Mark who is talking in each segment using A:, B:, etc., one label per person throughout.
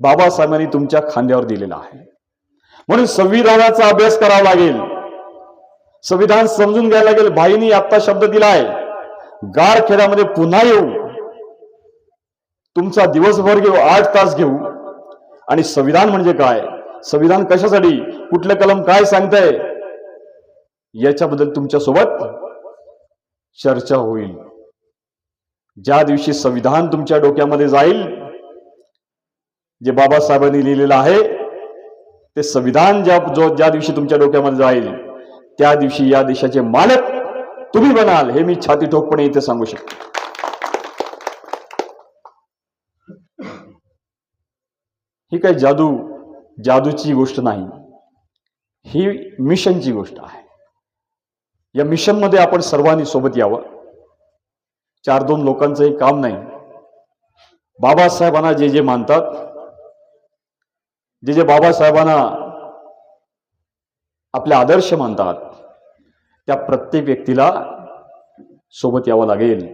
A: बाबासाहेबांनी तुमच्या खांद्यावर दिलेला आहे. म्हणून संविधानाचा अभ्यास करावा लागेल. संविधान समजून घ्यायला लागेल भाईनी आत्ता शब्द दिलाय गारखेड्यामध्ये पुन्हा येऊ. तुमचा दिवसभर घेऊ आठ तास घेऊ. आणि संविधान म्हणजे काय? संविधान कशासाठी? कुठलं कलम काय सांगताय? याच्याबद्दल तुमच्यासोबत चर्चा होईल. ज्या दिवशी संविधान तुमच्या डोक्यामध्ये जाईल जे बाबासाहेबांनी लिहिलेलं आहे ते संविधान ज्या जो ज्या दिवशी तुमच्या डोक्यामध्ये जाईल त्या दिवशी या देशाचे मालक तुम्ही बनाल हे मी छाती ठोकपणे इथे सांगू शकतो. ही काही जादू जादूची गोष्ट नाही. ही मिशनची गोष्ट आहे. या मिशनमध्ये आपण सर्वांनी सोबत यावं. चार दोन लोकांचं हे काम नाही. बाबासाहेबांना जे जे मानतात जे जे बाबासाहेबांना आपले आदर्श मानतात त्या प्रत्येक व्यक्तीला सोबत यावं लागेल.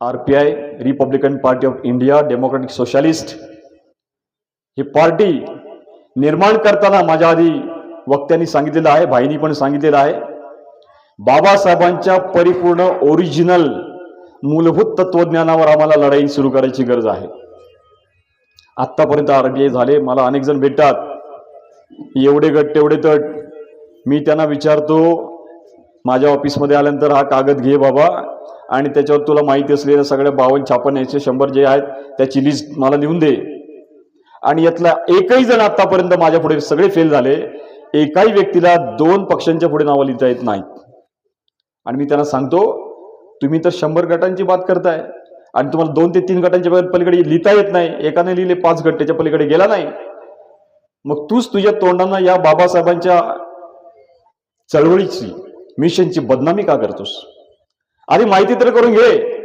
A: R P I Republican Party of India Democratic Socialist he party निर्माण करताना माझ्या आधी वक्त्यांनी सांगितलेलं आहे भाईनी पण सांगितलेलं आहे बाबासाहेबांच्या परिपूर्ण ओरिजिनल मूलभूत तत्वज्ञानावर आम्हाला लढाई सुरू करायची गरज आहे. आत्तापर्यंत आर बी आय झाले मला अनेक जण भेटतात. एवढे गट तेवढे तट. मी त्यांना विचारतो माझ्या ऑफिसमध्ये आल्यानंतर हा कागद घे बाबा. आणि त्याच्यावर तुला माहिती असलेल्या सगळ्या बावन्न छापन्न याचे शंभर जे आहेत त्याची लिस्ट मला लिहून दे. आणि यातला एकही जण आत्तापर्यंत माझ्या पुढे सगळे फेल झाले. एकाही व्यक्तीला दोन पक्षांच्या पुढे नावं लिहिता येत नाहीत. आणि मी त्यांना सांगतो तुम्ही तर शंभर गटांची बात करताय. आणि तुम्हाला दोन ते तीन गटांच्या पलीकडे लिहिता येत नाही. एकाने लिहिले पाच गट त्याच्या पलीकडे गेला नाही. मग तूच तुझ्या तोंडानं या बाबासाहेबांच्या चळवळीची मिशनची बदनामी का करतोस? आधी माहिती तर करून घे.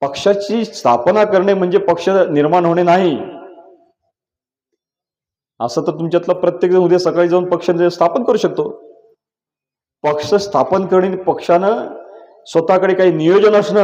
A: पक्षाची स्थापना करणे म्हणजे पक्ष निर्माण होणे नाही. असं तर तुमच्यातला प्रत्येक जण उद्या सकाळी जाऊन पक्ष स्थापन करू शकतो. पक्ष स्थापन करणे पक्षानं स्वतःकडे काही नियोजन असणं